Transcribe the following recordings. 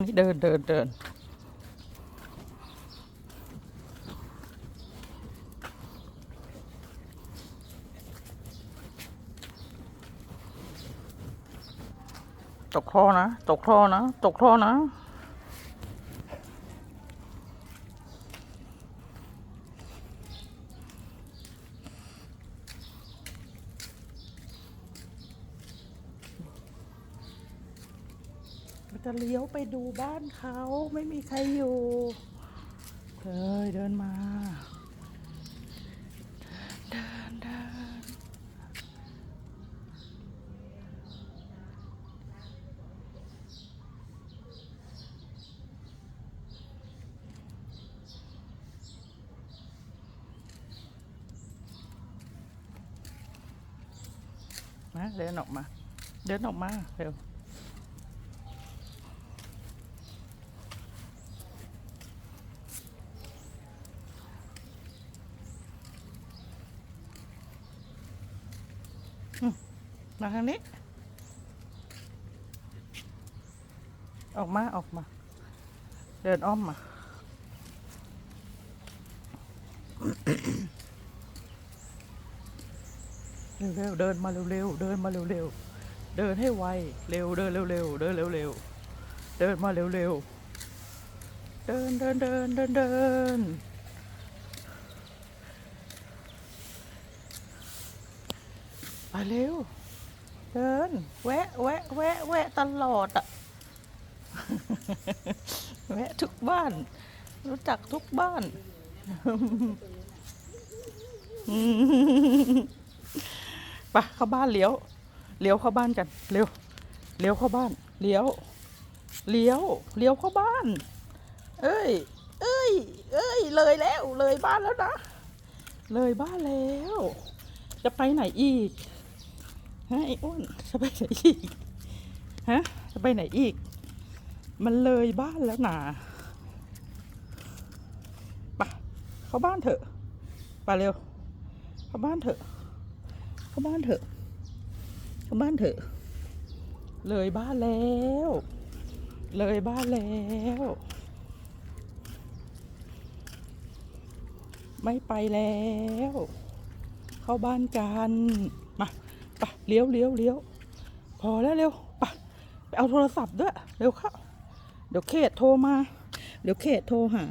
นี่เดินเดินเดินตกท่อนะ ตกท่อนะ ตกท่อนะ จะเลี้ยวไปดูบ้านเขาไม่มีใครอยู่เฮ้ยเดินมา เดินเดินมาเดินออกมา เดินออกมาเร็ว มาทางนี้ ออกมา ออกมา เดินอ้อมมา เร็วๆเดินมาเร็วๆเดินมาเร็วๆเดินให้ไว เร็วเดินเร็วๆเดินเร็วๆเดินมาเร็วๆเดินเดินเดินเดินเดิน ไปเร็ว เดิน แวะ แวะ แวะ แวะ ตลอดอะแวะทุกบ้าน รู้จักทุกบ้านไปเข้าบ้านเลี้ยว เลี้ยวเข้าบ้านกัน เร็ว เลี้ยวเข้าบ้าน เลี้ยว เลี้ยว เลี้ยวเข้าบ้าน เอ้ย เอ้ย เอ้ย เลยแล้ว เลยบ้านแล้วนะ เลยบ้านแล้ว จะไปไหนอีก ฮะไอ้อ้วนจะไปไหนอีกฮะจะไปไหนอีก มันเลยบ้านแล้วนะไปเข้าบ้านเถอะไปเร็ว เข้าบ้านเถอะ เข้าบ้านเถอะ เข้าบ้านเถอะ เลยบ้านแล้ว เลยบ้านแล้ว ไม่ไปแล้ว เข้าบ้านกัน มา ปเลี้ยวเลี้ยวเลี้ยวพอแล้วเร็วไปไปเอาโทรศัพท์ด้วย เร็วเข้าเดี๋ยวเขตโทรมา เดี๋ยวเขตโทรหา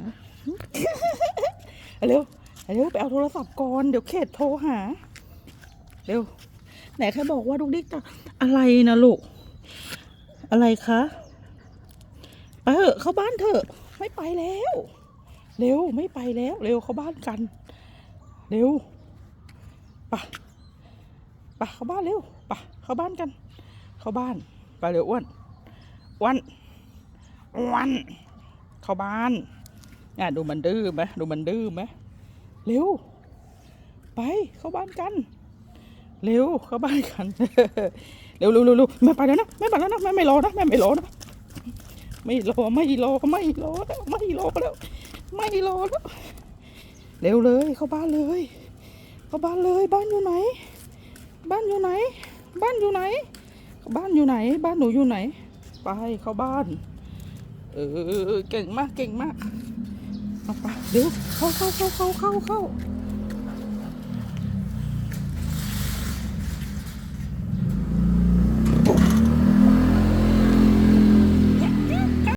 เร็วเร็วไปเอาโทรศัพท์ก่อนเดี๋ยวเขตโทรหา เร็วไหนใครบอกว่าลูกดิ๊กจะอะไรนะลูกอะไรคะไปเถอะเข้าบ้านเถอะ ไม่ไปแล้ว เร็วไม่ไปแล้ว เร็วเข้าบ้านกัน เร็วไป ปเข้าบ้านเร็วไปเข้าบ้านกัน เข้าบ้าน ไปเร็วอ้วนอ้วนอ้วนเข้าบ้านอะดูมันดื้อไหมดูมันดื้อไหมเร็ว ไปเข้าบ้านกัน เร็วเข้าบ้านกันเร็วเร็วเร็วเร็วแม่ไปแล้วนะแม่ไปแล้วนะแม่ไม่รอนะแม่ไม่รอนะไม่รอไม่รอไม่รอแล้วไม่รอแล้วไม่รอแล้วเร็วเลยเข้าบ้านเลย เข้าบ้านเลยบ้านอยู่ไหน บ้านอยู่ไหน บ้านอยู่ไหน บ้านอยู่ไหน บ้านหนูอยู่ไหน ไปเข้าบ้าน เออ เก่งมาก เก่งมากมาไปเร็วเข้าเข้าเข้าเข้าเข้าเข้า